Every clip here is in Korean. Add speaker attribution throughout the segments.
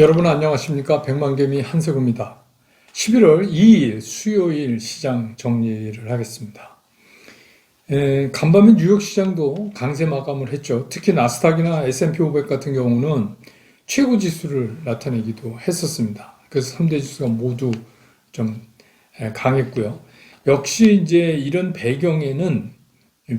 Speaker 1: 여러분 안녕하십니까? 백만개미 한세구입니다. 11월 2일 수요일 시장 정리를 하겠습니다. 에, 간밤에 뉴욕 시장도 강세 마감을 했죠. 특히 나스닥이나 S&P 500 같은 경우는 최고 지수를 나타내기도 했었습니다. 그래서 3대 지수가 모두 좀 에, 강했고요. 역시 이제 이런 배경에는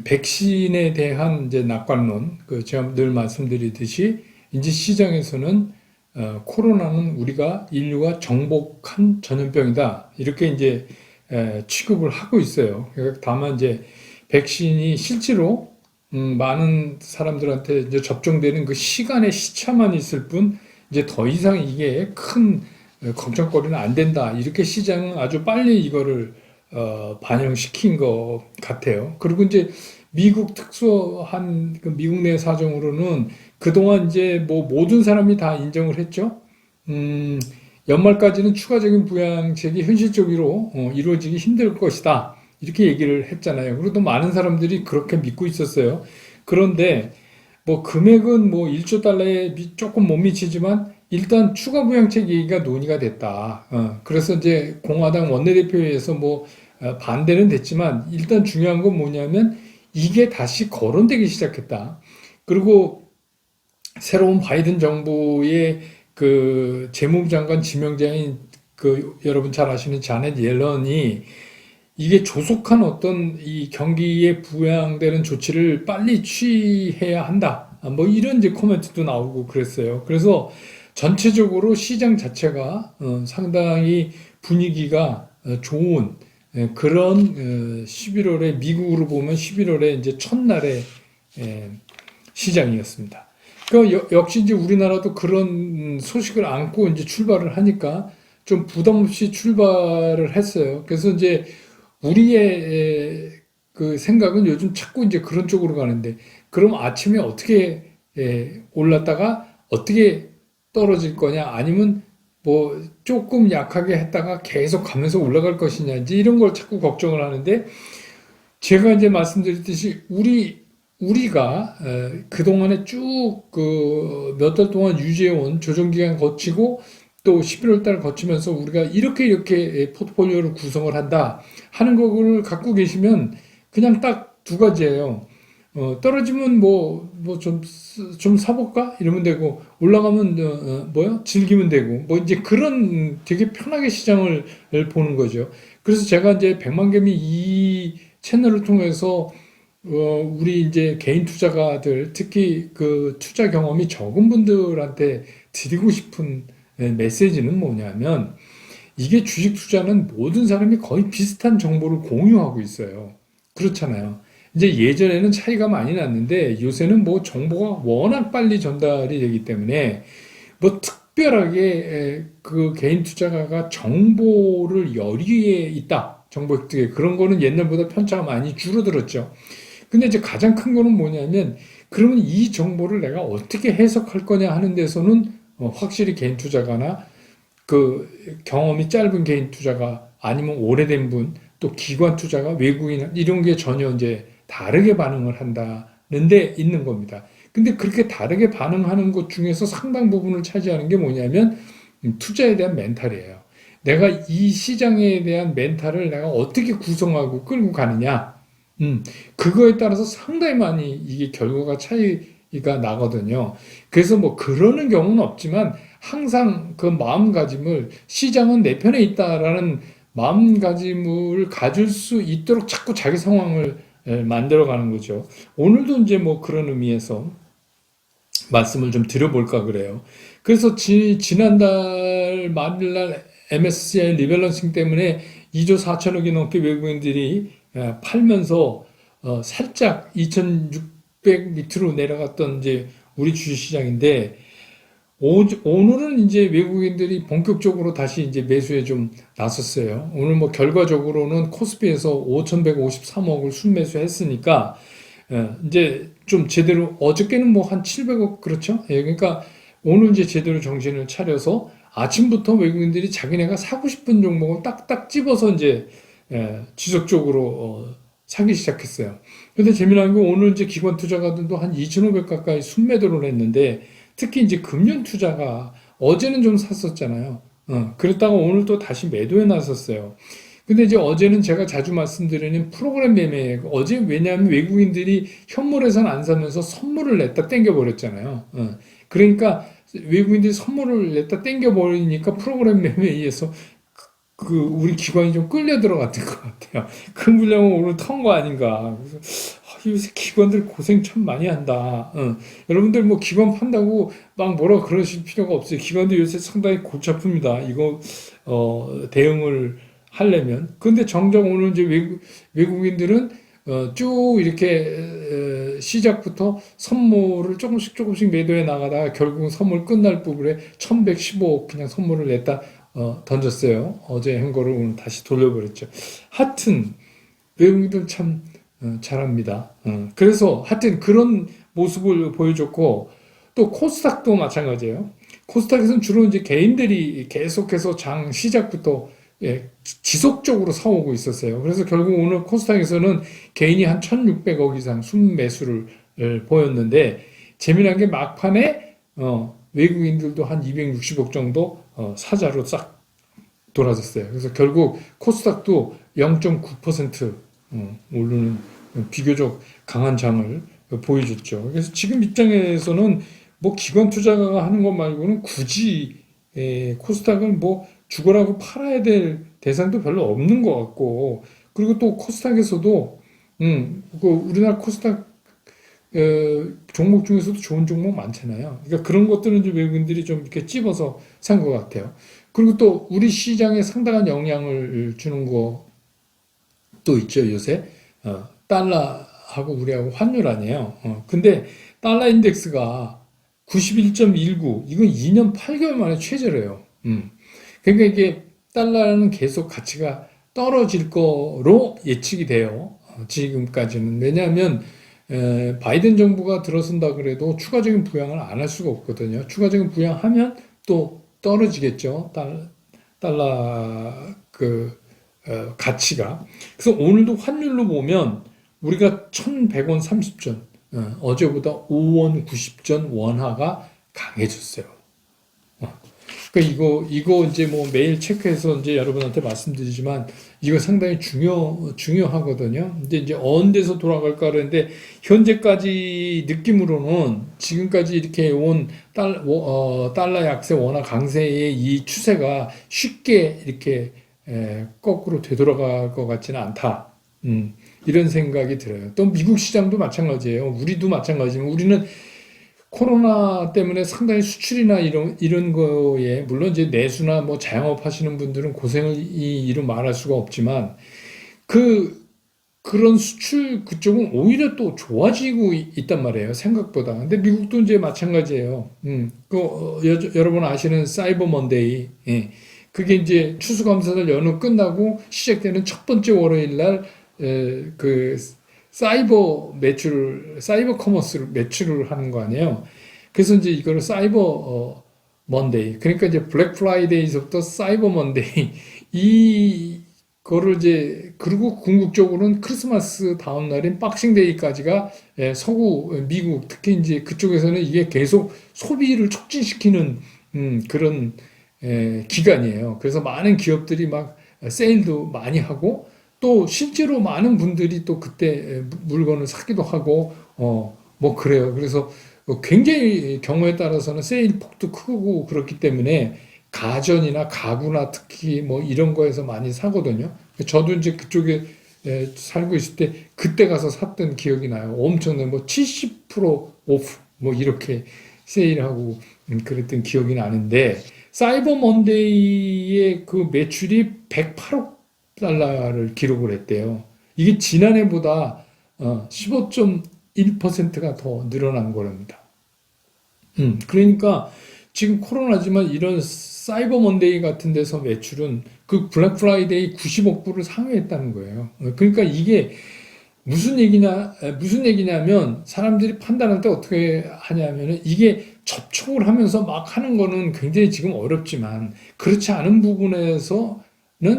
Speaker 1: 백신에 대한 이제 낙관론, 그 제가 늘 말씀드리듯이 이제 시장에서는 어, 코로나는 우리가 인류가 정복한 전염병이다. 이렇게 이제 에, 취급을 하고 있어요. 그러니까 다만 이제 백신이 실제로 음, 많은 사람들한테 이제 접종되는 그 시간의 시차만 있을 뿐 이제 더 이상 이게 큰 어, 걱정거리는 안 된다. 이렇게 시장은 아주 빨리 이거를 어, 반영시킨 것 같아요. 그리고 이제 미국 특수한 그 미국 내 사정으로는 그동안 이제 뭐 모든 사람이 다 인정을 했죠. 음, 연말까지는 추가적인 부양책이 현실적으로 어, 이루어지기 힘들 것이다. 이렇게 얘기를 했잖아요. 그리고 또 많은 사람들이 그렇게 믿고 있었어요. 그런데 뭐 금액은 뭐 1조 달러에 미- 조금 못 미치지만 일단 추가 부양책 얘기가 논의가 됐다. 어, 그래서 이제 공화당 원내대표회에서 뭐 어, 반대는 됐지만 일단 중요한 건 뭐냐면 이게 다시 거론되기 시작했다. 그리고 새로운 바이든 정부의 그 재무장관 지명자인 그 여러분 잘 아시는 자넷 옐런이 이게 조속한 어떤 이 경기에 부양되는 조치를 빨리 취해야 한다. 아, 뭐 이런 이제 코멘트도 나오고 그랬어요. 그래서 전체적으로 시장 자체가 어, 상당히 분위기가 어, 좋은 예, 그런 어, 11월에 미국으로 보면 11월에 이제 첫날의 예, 시장이었습니다. 그 여- 역시 이제 우리나라도 그런 소식을 안고 이제 출발을 하니까 좀 부담 없이 출발을 했어요. 그래서 이제 우리의 에, 그 생각은 요즘 자꾸 이제 그런 쪽으로 가는데 그럼 아침에 어떻게 에, 올랐다가 어떻게 떨어질 거냐 아니면 뭐 조금 약하게 했다가 계속 가면서 올라갈 것이냐 이제 이런 걸 자꾸 걱정을 하는데 제가 이제 말씀드렸듯이 우리 우리가 에, 그동안에 쭉 그 몇 달 동안 유지해온 조정 기간 거치고 또 11월 달 거치면서 우리가 이렇게 이렇게 포트폴리오를 구성을 한다 하는 거를 갖고 계시면 그냥 딱 두 가지예요. 어, 떨어지면 뭐 뭐 좀 좀 사볼까 이러면 되고 올라가면 어, 어, 뭐야 즐기면 되고 뭐 이제 그런 되게 편하게 시장을 보는 거죠. 그래서 제가 이제 백만 개미 이 채널을 통해서 어, 우리 이제 개인 투자가들, 특히 그 투자 경험이 적은 분들한테 드리고 싶은 예, 메시지는 뭐냐면, 이게 주식 투자는 모든 사람이 거의 비슷한 정보를 공유하고 있어요. 그렇잖아요. 이제 예전에는 차이가 많이 났는데, 요새는 뭐 정보가 워낙 빨리 전달이 되기 때문에, 뭐 특별하게 에, 그 개인 투자가가 정보를 열의에 있다. 정보 획득에. 그런 거는 옛날보다 편차가 많이 줄어들었죠. 근데 이제 가장 큰 거는 뭐냐면 그러면 이 정보를 내가 어떻게 해석할 거냐 하는 데서는 어, 확실히 개인 투자가나 그 경험이 짧은 개인 투자가 아니면 오래된 분 또 기관 투자가 외국인 이런 게 전혀 이제 다르게 반응을 한다는 데 있는 겁니다. 근데 그렇게 다르게 반응하는 것 중에서 상당 부분을 차지하는 게 뭐냐면 음, 투자에 대한 멘탈이에요. 내가 이 시장에 대한 멘탈을 내가 어떻게 구성하고 끌고 가느냐. 음, 그거에 따라서 상당히 많이 이게 결과가 차이가 나거든요. 그래서 뭐 그러는 경우는 없지만 항상 그 마음가짐을 시장은 내 편에 있다라는 마음가짐을 가질 수 있도록 자꾸 자기 상황을 에, 만들어 가는 거죠. 오늘도 이제 뭐 그런 의미에서 말씀을 좀 드려볼까 그래요. 그래서 지, 지난달 말일날 MSCI 리밸런싱 때문에 2조 4천억이 넘게 외국인들이 예, 팔면서 어, 살짝 2,600 밑으로 내려갔던 이제 우리 주식시장인데 오, 오늘은 이제 외국인들이 본격적으로 다시 이제 매수에 좀 나섰어요. 오늘 뭐 결과적으로는 코스피에서 5,153억을 순매수했으니까 예, 이제 좀 제대로 어저께는 뭐 한 700억 그렇죠? 예, 그러니까 오늘 이제 제대로 정신을 차려서 아침부터 외국인들이 자기네가 사고 싶은 종목을 딱딱 집어서 이제 예, 지속적으로 어, 사기 시작했어요. 근데 재미난 건 오늘 이제 기관 투자가들도 한 2,500 가까이 순매도를 했는데 특히 이제 금융 투자가 어제는 좀 샀었잖아요. 어, 그랬다가 오늘 또 다시 매도해 놨었어요. 근데 이제 어제는 제가 자주 말씀드리는 프로그램 매매, 어제 왜냐하면 외국인들이 현물에선 안 사면서 선물을 냈다 땡겨버렸잖아요. 어, 그러니까 외국인들이 선물을 냈다 땡겨버리니까 프로그램 매매에 의해서 그, 그 우리 기관이 좀 끌려 들어갔던 것 같아요. 그 물량을 오늘 턴 거 아닌가. 그래서 아, 요새 기관들 고생 참 많이 한다. 어. 여러분들 뭐 기관 판다고 막 뭐라 그러실 필요가 없어요. 기관도 요새 상당히 골치 아픕니다. 이거 어, 대응을 하려면. 근데 정작 오늘 이제 외국, 외국인들은 어, 쭉 이렇게 어, 시작부터 선물을 조금씩 조금씩 매도해 나가다가 결국 선물 끝날 부분에 1115억 그냥 선물을 냈다 어, 던졌어요. 어제 한 거를 오늘 다시 돌려버렸죠. 하여튼 외국인들 참 어, 잘합니다. 어, 그래서 하여튼 그런 모습을 보여줬고 또 코스닥도 마찬가지예요. 코스닥에서는 주로 이제 개인들이 계속해서 장 시작부터 예, 지속적으로 사오고 있었어요. 그래서 결국 오늘 코스닥에서는 개인이 한 1,600억 이상 순매수를 보였는데 재미난 게 막판에 어, 외국인들도 한 260억 정도 어, 사자로 싹 돌아졌어요. 그래서 결국 코스닥도 0.9% 어, 오르는 비교적 강한 장을 보여줬죠. 그래서 지금 입장에서는 뭐 기관 투자가 하는 것 말고는 굳이 에, 코스닥을 뭐 죽어라고 팔아야 될 대상도 별로 없는 것 같고 그리고 또 코스닥에서도 음, 그 우리나라 코스닥 어, 종목 중에서도 좋은 종목 많잖아요. 그러니까 그런 것들은 이제 외국인들이 좀 이렇게 찝어서 산 것 같아요. 그리고 또 우리 시장에 상당한 영향을 주는 것도 있죠, 요새. 어, 달러하고 우리하고 환율 아니에요. 어, 근데 달러 인덱스가 91.19, 이건 2년 8개월 만에 최저래요. 음. 그러니까 이게 달러는 계속 가치가 떨어질 거로 예측이 돼요. 어, 지금까지는. 왜냐하면 에, 바이든 정부가 들어선다 그래도 추가적인 부양을 안 할 수가 없거든요. 추가적인 부양하면 또 떨어지겠죠. 달, 달러 그 어, 가치가. 그래서 오늘도 환율로 보면 우리가 1,100원 30전, 어, 어제보다 5원 90전 원화가 강해졌어요. 그러니까 이거 이거 이제 뭐 매일 체크해서 이제 여러분한테 말씀드리지만 이거 상당히 중요 중요하거든요. 근데 이제 데서 돌아갈까 그러는데 현재까지 느낌으로는 지금까지 이렇게 온 달, 어, 달러 약세 원화 강세의 이 추세가 쉽게 이렇게 에, 거꾸로 되돌아갈 것 같지는 않다. 음, 이런 생각이 들어요. 또 미국 시장도 마찬가지예요. 우리도 마찬가지지만 우리는 코로나 때문에 상당히 수출이나 이런 이런 거에 물론 이제 내수나 뭐 자영업 하시는 분들은 고생을 이 이루 말할 수가 없지만 그 그런 수출 그쪽은 오히려 또 좋아지고 있단 말이에요 생각보다. 근데 미국도 이제 마찬가지예요. 음, 그 어, 여, 여러분 아시는 사이버 먼데이. 예. 그게 이제 추수감사절 연휴 끝나고 시작되는 첫 번째 월요일 날그 사이버 매출, 사이버 커머스를 매출을 하는 거 아니에요. 그래서 이제 이거를 사이버 어, 먼데이. 그러니까 이제 블랙 프라이데이서부터 사이버 먼데이 이 거를 이제 그리고 궁극적으로는 크리스마스 다음 날인 박싱데이까지가 예, 서구 미국 특히 이제 그쪽에서는 이게 계속 소비를 촉진시키는 음, 그런 예, 기간이에요. 그래서 많은 기업들이 막 세일도 많이 하고 또 실제로 많은 분들이 또 그때 물건을 사기도 하고 어 뭐 그래요. 그래서 굉장히 경우에 따라서는 세일 폭도 크고 그렇기 때문에 가전이나 가구나 특히 뭐 이런 거에서 많이 사거든요. 저도 이제 그쪽에 살고 있을 때 그때 가서 샀던 기억이 나요. 엄청난 뭐 70% 오프 뭐 이렇게 세일하고 그랬던 기억이 나는데 사이버 먼데이의 그 매출이 108억 달러를 기록을 했대요. 이게 지난해보다 15.1%가 어, 더 늘어난 거랍니다. 음, 그러니까 지금 코로나지만 이런 사이버 먼데이 같은 데서 매출은 그 블랙 프라이데이 90억 불을 상회했다는 거예요. 그러니까 이게 무슨 얘기냐, 무슨 얘기냐면 사람들이 판단할 때 어떻게 하냐면은 이게 접촉을 하면서 막 하는 거는 굉장히 지금 어렵지만 그렇지 않은 부분에서는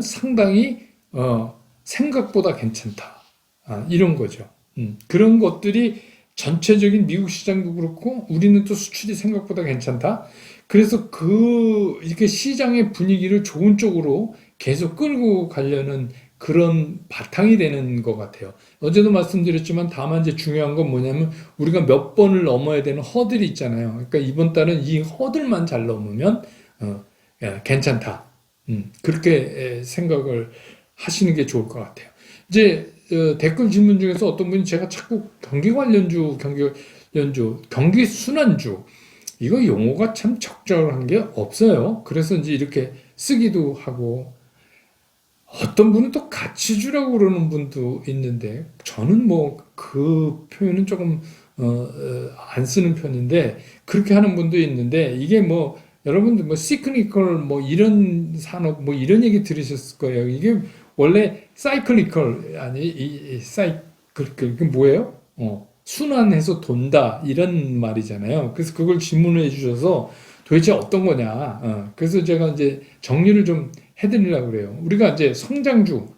Speaker 1: 상당히 어, 생각보다 괜찮다. 아, 이런 거죠. 음, 그런 것들이 전체적인 미국 시장도 그렇고 우리는 또 수출이 생각보다 괜찮다. 그래서 그 이렇게 시장의 분위기를 좋은 쪽으로 계속 끌고 가려는 그런 바탕이 되는 것 같아요. 어제도 말씀드렸지만 다만 이제 중요한 건 뭐냐면 우리가 몇 번을 넘어야 되는 허들이 있잖아요. 그러니까 이번 달은 이 허들만 잘 넘으면 어, 야, 괜찮다. 음, 그렇게 에, 생각을 하시는 게 좋을 것 같아요. 이제 어, 댓글 질문 중에서 어떤 분이 제가 자꾸 경기 관련주, 경기 관련주, 경기 순환주 이거 용어가 참 적절한 게 없어요. 그래서 이제 이렇게 쓰기도 하고 어떤 분은 또 가치주라고 그러는 분도 있는데 저는 뭐 그 표현은 조금 어, 어, 안 쓰는 편인데 그렇게 하는 분도 있는데 이게 뭐 여러분들 뭐 시크니컬 뭐 이런 산업 뭐 이런 얘기 들으셨을 거예요. 이게 원래 사이클리컬 아니 이, 이 사이클 그 뭐예요? 어, 순환해서 돈다 이런 말이잖아요. 그래서 그걸 질문을 해주셔서 도대체 어떤 거냐? 어, 그래서 제가 이제 정리를 좀 해드리려고 그래요. 우리가 이제 성장주,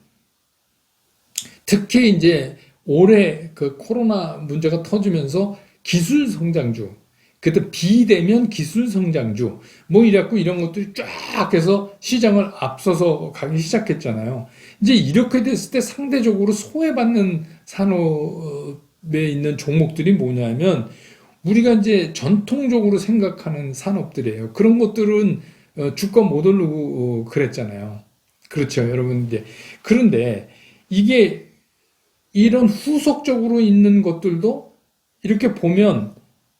Speaker 1: 특히 이제 올해 그 코로나 문제가 터지면서 기술 성장주, 그때 비대면 기술 성장주, 뭐 이래갖고 이런 것들이 쫙 해서 시장을 앞서서 가기 시작했잖아요. 이제 이렇게 됐을 때 상대적으로 소외받는 산업에 있는 종목들이 뭐냐면 우리가 이제 전통적으로 생각하는 산업들이에요. 그런 것들은 어, 주가 못 오르고 어, 그랬잖아요. 그렇죠, 여러분. 이제 그런데 이게 이런 후속적으로 있는 것들도 이렇게 보면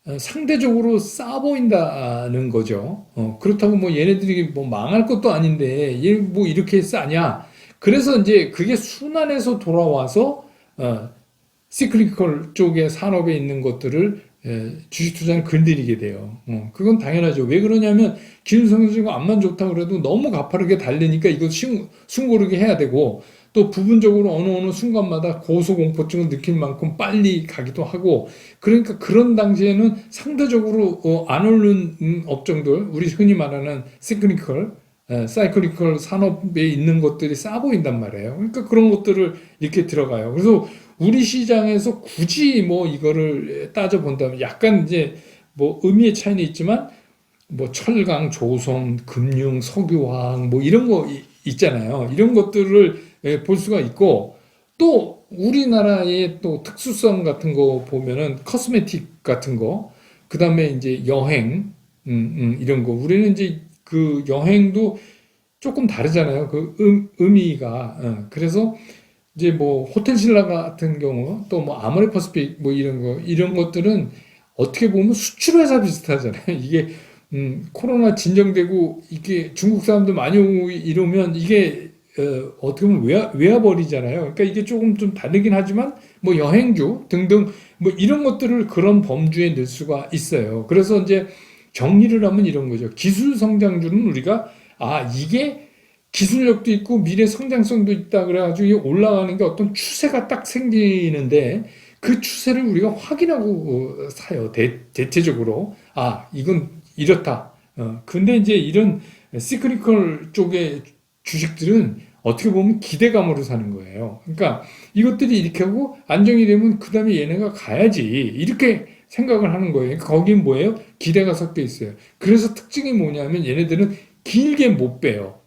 Speaker 1: 어, 상대적으로 싸 보인다는 거죠. 어, 그렇다고 뭐 얘네들이 뭐 망할 것도 아닌데 얘 뭐 이렇게 싸냐? 그래서 이제 그게 순환해서 돌아와서 어, 시크리컬 쪽의 산업에 있는 것들을 예, 주식 투자는 건드리게 돼요. 어, 그건 당연하죠. 왜 그러냐면 기술성장주가 안만 좋다 그래도 너무 가파르게 달리니까 이거 신- 숨고르게 해야 되고 또 부분적으로 어느 어느 순간마다 고소공포증을 느낄 만큼 빨리 가기도 하고 그러니까 그런 당시에는 상대적으로 어, 안 오른 음, 업종들 우리 흔히 말하는 시크니컬 에, 사이클리컬 산업에 있는 것들이 싸 보인단 말이에요. 그러니까 그런 것들을 이렇게 들어가요. 그래서 우리 시장에서 굳이 뭐 이거를 따져 본다면 약간 이제 뭐 의미의 차이는 있지만 뭐 철강, 조선, 금융, 석유화학 뭐 이런 거 이- 있잖아요. 이런 것들을 예, 볼 수가 있고 또 우리나라의 또 특수성 같은 거 보면은 커스메틱 같은 거, 그 다음에 이제 여행, 음, 음, 이런 거 우리는 이제 그 여행도 조금 다르잖아요. 그 음, 의미가 어, 그래서 이제 뭐 호텔 신라 같은 경우 또 뭐 아모레 퍼시픽 뭐 이런 거 이런 것들은 어떻게 보면 수출 회사 비슷하잖아요. 이게 음, 코로나 진정되고 이게 중국 사람들 많이 오고 이러면 이게 어, 어떻게 보면 외화, 외화벌이잖아요. 그러니까 이게 조금 좀 다르긴 하지만 뭐 여행주 등등 뭐 이런 것들을 그런 범주에 넣을 수가 있어요. 그래서 이제 정리를 하면 이런 거죠. 기술 성장주는 우리가 아 이게 기술력도 있고 미래 성장성도 있다 그래가지고 올라가는 게 어떤 추세가 딱 생기는데 그 추세를 우리가 확인하고 어, 사요. 대, 대체적으로 아 이건 이렇다. 어, 근데 이제 이런 시크리컬 쪽의 주식들은 어떻게 보면 기대감으로 사는 거예요. 그러니까 이것들이 이렇게 하고 안정이 되면 그 다음에 얘네가 가야지 이렇게 생각을 하는 거예요. 그러니까 거긴 뭐예요? 기대가 섞여 있어요. 그래서 특징이 뭐냐면 얘네들은 길게 못 빼요.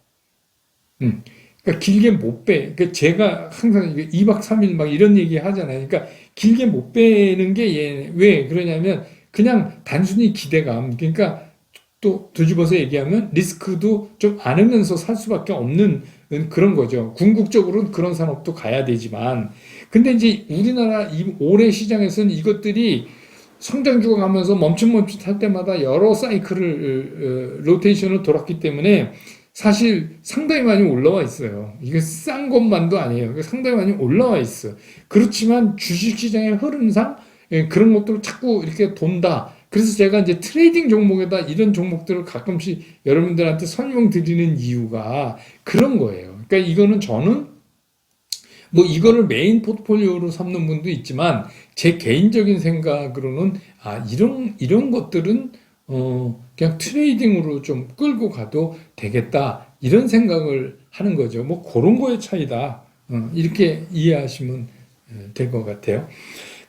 Speaker 1: 음. 그러니까 길게 못 빼. 그러니까 제가 항상 이게 2박 3일 막 이런 얘기 하잖아요. 그러니까 길게 못 빼는 게 얘, 왜 그러냐면 그냥 단순히 기대감. 그러니까 또 뒤집어서 얘기하면 리스크도 좀 안으면서 살 수밖에 없는 그런 거죠. 궁극적으로는 그런 산업도 가야 되지만. 근데 이제 우리나라 이 올해 시장에서는 이것들이 성장주가 가면서 멈칫멈칫 할 때마다 여러 사이클을 어, 로테이션을 돌았기 때문에 사실 상당히 많이 올라와 있어요. 이게 싼 것만도 아니에요. 상당히 많이 올라와 있어. 그렇지만 주식시장의 흐름상 예, 그런 것들을 자꾸 이렇게 돈다. 그래서 제가 이제 트레이딩 종목에다 이런 종목들을 가끔씩 여러분들한테 설명드리는 이유가 그런 거예요. 그러니까 이거는 저는 뭐 이거를 메인 포트폴리오로 삼는 분도 있지만 제 개인적인 생각으로는 아 이런 이런 것들은 어 그냥 트레이딩으로 좀 끌고 가도 되겠다 이런 생각을 하는 거죠. 뭐 그런 거의 차이다. 어, 이렇게 이해하시면 될 것 같아요.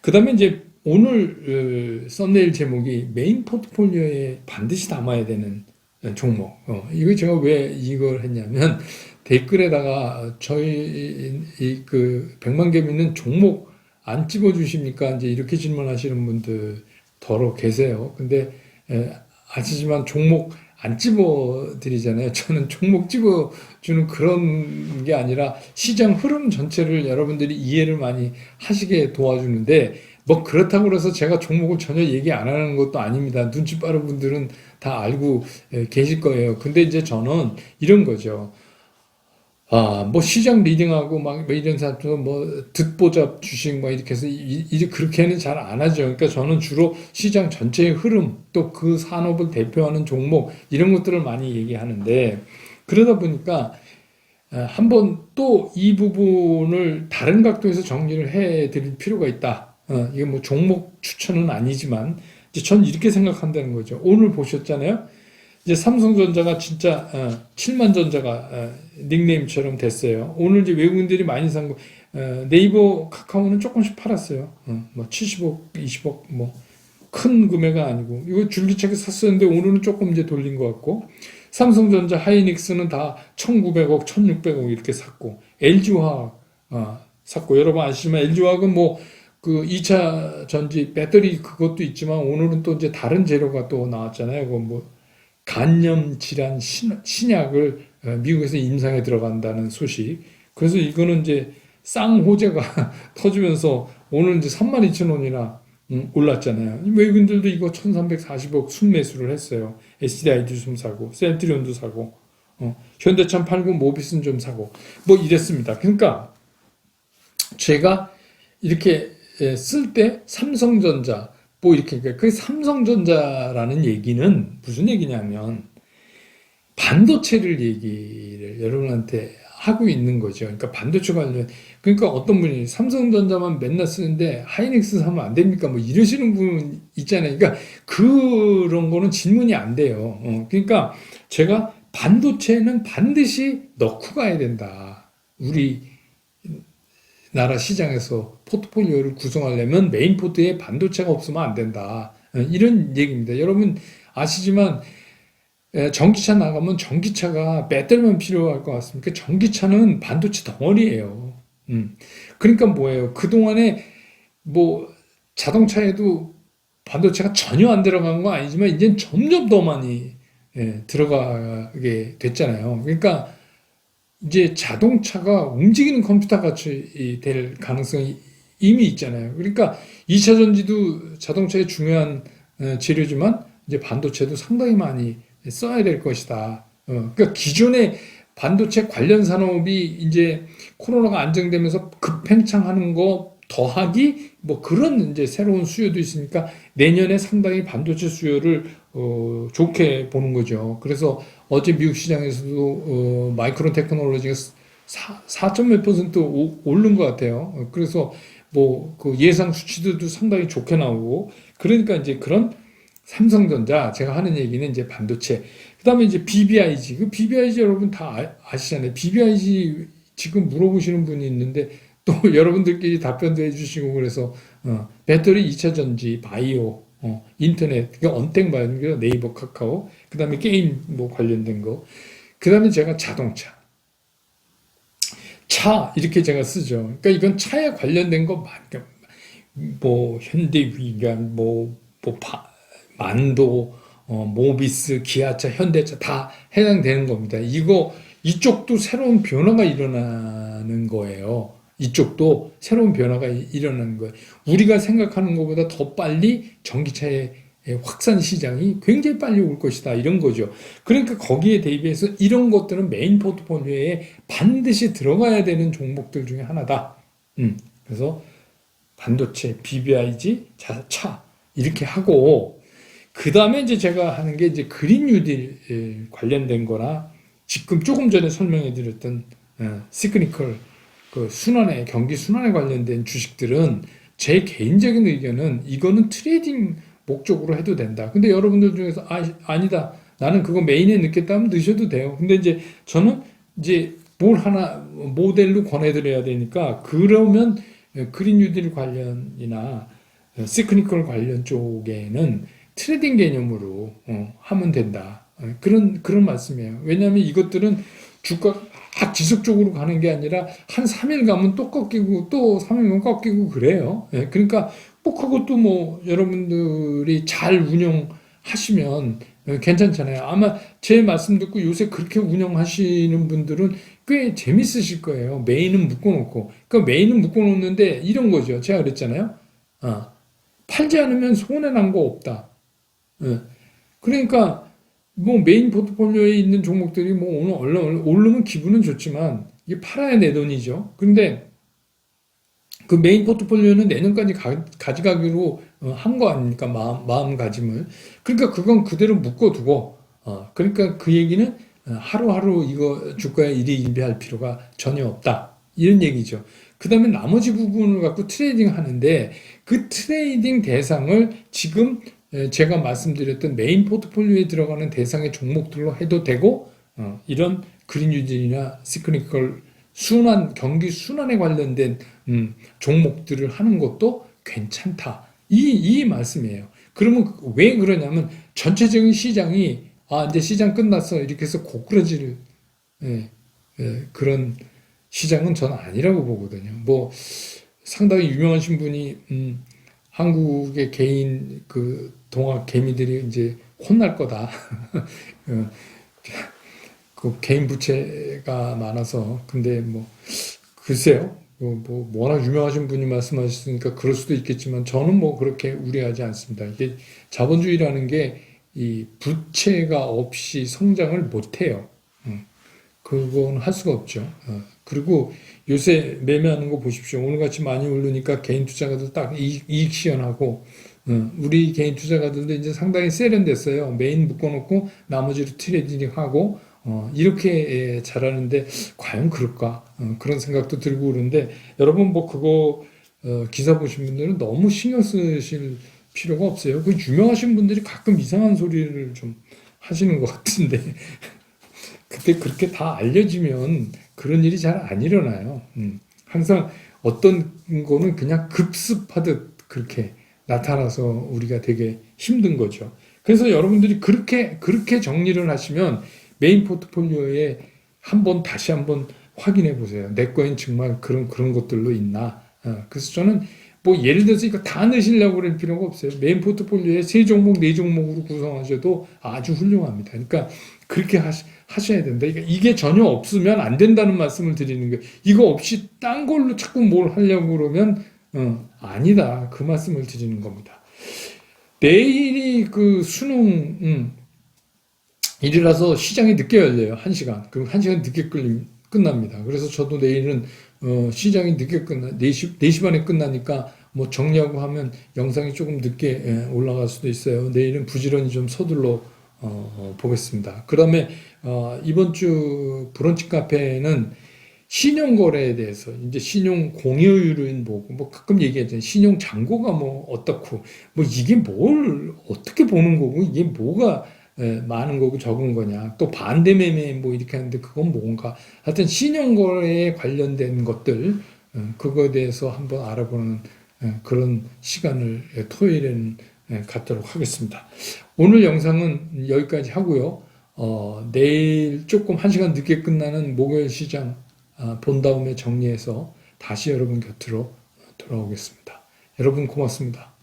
Speaker 1: 그 다음에 이제 오늘 어, 썸네일 제목이 메인 포트폴리오에 반드시 담아야 되는 종목. 어, 이거 제가 왜 이걸 했냐면 댓글에다가 저희 이그 백만 개미는 종목 안 찍어 주십니까? 이제 이렇게 질문하시는 분들 더러 계세요. 근데 에, 아시지만 종목 안 집어 드리잖아요. 저는 종목 집어 주는 그런 게 아니라 시장 흐름 전체를 여러분들이 이해를 많이 하시게 도와주는데 뭐 그렇다고 해서 제가 종목을 전혀 얘기 안 하는 것도 아닙니다. 눈치 빠른 분들은 다 알고 에, 계실 거예요. 근데 이제 저는 이런 거죠. 아, 뭐 시장 리딩하고 막 이런 사람도 뭐 듣보잡 주식 뭐 이렇게 해서 이, 이 그렇게는 잘 안 하죠. 그러니까 저는 주로 시장 전체의 흐름 또 그 산업을 대표하는 종목 이런 것들을 많이 얘기하는데 그러다 보니까 아, 한번 또 이 부분을 다른 각도에서 정리를 해 드릴 필요가 있다. 어, 이게 뭐 종목 추천은 아니지만 이제 전 이렇게 생각한다는 거죠. 오늘 보셨잖아요. 이제 삼성전자가 진짜 어, 7만 전자가 어, 닉네임처럼 됐어요. 오늘 이제 외국인들이 많이 산 거, 어, 네이버 카카오는 조금씩 팔았어요. 어, 뭐 70억, 20억, 뭐 큰 금액은 아니고 이거 줄기차게 샀었는데 오늘은 조금 이제 돌린 것 같고 삼성전자, 하이닉스는 다 1,900억, 1,600억 이렇게 샀고 LG화학 어, 샀고 여러분 아시지만 LG화학은 뭐그 2차 전지 배터리 그것도 있지만 오늘은 또 이제 다른 재료가 또 나왔잖아요. 그뭐 간염 질환 신, 신약을 어, 미국에서 임상에 들어간다는 소식. 그래서 이거는 이제 쌍호재가 터지면서 오늘 이제 32,000원이나 음, 올랐잖아요. 외국인들도 이거 1,340억 순매수를 했어요. SDI도 좀 사고, 센트리온도 사고, 어, 현대차 팔고 모비스는 좀 사고, 뭐 이랬습니다. 그러니까 제가 이렇게 쓸 때 삼성전자, 뭐 이렇게 그 삼성전자라는 얘기는 무슨 얘기냐면 반도체를 얘기를 여러분한테 하고 있는 거죠. 그러니까 반도체 관련 그러니까 어떤 분이 삼성전자만 맨날 쓰는데 하이닉스 사면 안 됩니까? 뭐 이러시는 분 있잖아요. 그러니까 그런 거는 질문이 안 돼요. 어, 그러니까 제가 반도체는 반드시 넣고 가야 된다. 우리 나라 시장에서 포트폴리오를 구성하려면 메인 포트에 반도체가 없으면 안 된다. 어, 이런 얘기입니다. 여러분 아시지만 에, 전기차 나가면 전기차가 배터리만 필요할 것 같습니까? 전기차는 반도체 덩어리예요. 음. 그러니까 뭐예요? 그동안에 뭐 자동차에도 반도체가 전혀 안 들어간 건 아니지만 이제 점점 더 많이 예, 들어가게 됐잖아요. 그러니까 이제 자동차가 움직이는 컴퓨터 같이 될 가능성이 이미 있잖아요. 그러니까 2차 전지도 자동차의 중요한 어, 재료지만 이제 반도체도 상당히 많이 써야 될 것이다. 어, 그러니까 기존의 반도체 관련 산업이 이제 코로나가 안정되면서 급팽창하는 거 더하기 뭐 그런 이제 새로운 수요도 있으니까 내년에 상당히 반도체 수요를 어, 좋게 보는 거죠. 그래서 어제 미국 시장에서도 어, 마이크론 테크놀로지가 4.몇 퍼센트 오- 오른 것 같아요. 어, 그래서 뭐 그 예상 수치들도 상당히 좋게 나오고 그러니까 이제 그런 삼성전자 제가 하는 얘기는 이제 반도체 그다음에 이제 BBIG 그 BBIG 여러분 다 아- 아시잖아요. BBIG 지금 물어보시는 분이 있는데 또 여러분들끼리 답변도 해주시고 그래서 어, 배터리 2차 전지 바이오 어, 인터넷 그게 언택 말고 네이버 카카오 그 다음에 게임 뭐 관련된 거 그 다음에 제가 자동차 차 이렇게 제가 쓰죠. 그러니까 이건 차에 관련된 거 많, 뭐 현대위관, 뭐, 뭐 바- 만도, 어, 모비스, 기아차, 현대차 다 해당되는 겁니다. 이거 이쪽도 새로운 변화가 일어나는 거예요. 이쪽도 새로운 변화가 이- 일어나는 거예요. 우리가 생각하는 것보다 더 빨리 전기차의 확산 시장이 굉장히 빨리 올 것이다. 이런 거죠. 그러니까 거기에 대비해서 이런 것들은 메인 포트폴리오에 반드시 들어가야 되는 종목들 중에 하나다. 음, 그래서 반도체, BBIG, 자 차 이렇게 하고 그 다음에 이제 제가 하는 게 이제 그린 뉴딜 관련된 거나 지금 조금 전에 설명해 드렸던 어, 시그니컬 그 순환에 경기 순환에 관련된 주식들은 제 개인적인 의견은 이거는 트레이딩 목적으로 해도 된다. 근데 여러분들 중에서 아, 아니다. 나는 그거 메인에 넣겠다면 넣으셔도 돼요. 근데 이제 저는 이제 뭘 하나 모델로 권해드려야 되니까 그러면 그린 뉴딜 관련이나 시크니컬 관련 쪽에는 트레이딩 개념으로 어, 하면 된다. 어, 그런 그런 말씀이에요. 왜냐하면 이것들은 주가 막 지속적으로 가는 게 아니라 한 3일 가면 또 꺾이고 또 3일 가면 꺾이고 그래요. 예, 그러니까 뭐 그것도 뭐 여러분들이 잘 운영하시면 어, 괜찮잖아요. 아마 제 말씀 듣고 요새 그렇게 운영하시는 분들은 꽤 재밌으실 거예요. 메인은 묶어놓고. 그러니까 메인은 묶어놓는데 이런 거죠. 제가 그랬잖아요. 아, 팔지 않으면 손해 난 거 없다. 예. 그러니까 뭐 메인 포트폴리오에 있는 종목들이 뭐 오늘 얼른 오르면 기분은 좋지만 이게 팔아야 내 돈이죠. 근데 그 메인 포트폴리오는 내년까지 가, 가져가기로 어, 한거 아닙니까? 마음, 마음가짐을. 그러니까 그건 그대로 묶어두고, 어, 그러니까 그 얘기는 어, 하루하루 이거 주가에 일희일비할 필요가 전혀 없다. 이런 얘기죠. 그 다음에 나머지 부분을 갖고 트레이딩 하는데 그 트레이딩 대상을 지금 에, 제가 말씀드렸던 메인 포트폴리오에 들어가는 대상의 종목들로 해도 되고, 어, 이런 그린 유진이나 시크니컬 순환, 경기 순환에 관련된 음, 종목들을 하는 것도 괜찮다. 이, 이 말씀이에요. 그러면 왜 그러냐면 전체적인 시장이 아, 이제 시장 끝났어. 이렇게 해서 고꾸라질 예, 예, 그런 시장은 저는 아니라고 보거든요. 뭐 상당히 유명하신 분이 음, 한국의 개인 그 동학 개미들이 이제 혼날 거다. 어, 그 개인 부채가 많아서 근데 뭐 글쎄요. 뭐, 뭐 워낙 유명하신 분이 말씀하셨으니까 그럴 수도 있겠지만 저는 뭐 그렇게 우려하지 않습니다. 이게 자본주의라는 게 이 부채가 없이 성장을 못 해요. 음, 그건 할 수가 없죠. 어, 그리고 요새 매매하는 거 보십시오. 오늘같이 많이 오르니까 개인 투자가들 딱 이익, 시현하고 어, 우리 개인 투자가들도 이제 상당히 세련됐어요. 메인 묶어놓고 나머지로 트레이딩 하고 어, 이렇게 예, 잘하는데 과연 그럴까 어, 그런 생각도 들고 그러는데 여러분 뭐 그거 어, 기사 보신 분들은 너무 신경 쓰실 필요가 없어요. 그 유명하신 분들이 가끔 이상한 소리를 좀 하시는 것 같은데 그때 그렇게 다 알려지면 그런 일이 잘 안 일어나요. 음, 항상 어떤 거는 그냥 급습하듯 그렇게 나타나서 우리가 되게 힘든 거죠. 그래서 여러분들이 그렇게 그렇게 정리를 하시면 메인 포트폴리오에 한번 다시 한번 확인해 보세요. 내 거엔 정말 그런 그런 것들로 있나. 어, 그래서 저는 뭐 예를 들어서 이거 다 넣으시려고 그럴 필요가 없어요. 메인 포트폴리오에 세 종목, 네 종목으로 구성하셔도 아주 훌륭합니다. 그러니까 그렇게 하시, 하셔야 된다. 이게 전혀 없으면 안 된다는 말씀을 드리는 거예요. 이거 없이 딴 걸로 자꾸 뭘 하려고 그러면 어, 아니다. 그 말씀을 드리는 겁니다. 내일이 그 수능 음, 일이라서 시장이 늦게 열려요. 1시간. 그럼 1시간 늦게 끌림, 끝납니다. 그래서 저도 내일은 어, 시장이 늦게 끝나 4시, 4시 반에 끝나니까 뭐 정리하고 하면 영상이 조금 늦게 예, 올라갈 수도 있어요. 내일은 부지런히 좀 서둘러 어, 어, 보겠습니다. 그 다음에 어, 이번 주 브런치 카페는 신용 거래에 대해서 이제 신용 공여율은 뭐고 뭐 가끔 얘기하잖아요. 신용 잔고가 뭐 어떻고 뭐 이게 뭘 어떻게 보는 거고 이게 뭐가 에, 많은 거고 적은 거냐 또 반대 매매 뭐 이렇게 하는데 그건 뭔가 하여튼 신용 거래에 관련된 것들 어, 그거에 대해서 한번 알아보는 에, 그런 시간을 에, 토요일에는 에, 갖도록 하겠습니다. 오늘 영상은 여기까지 하고요. 어, 내일 조금 한 시간 늦게 끝나는 목요일 시장 아, 본 다음에 정리해서 다시 여러분 곁으로 돌아오겠습니다. 여러분 고맙습니다.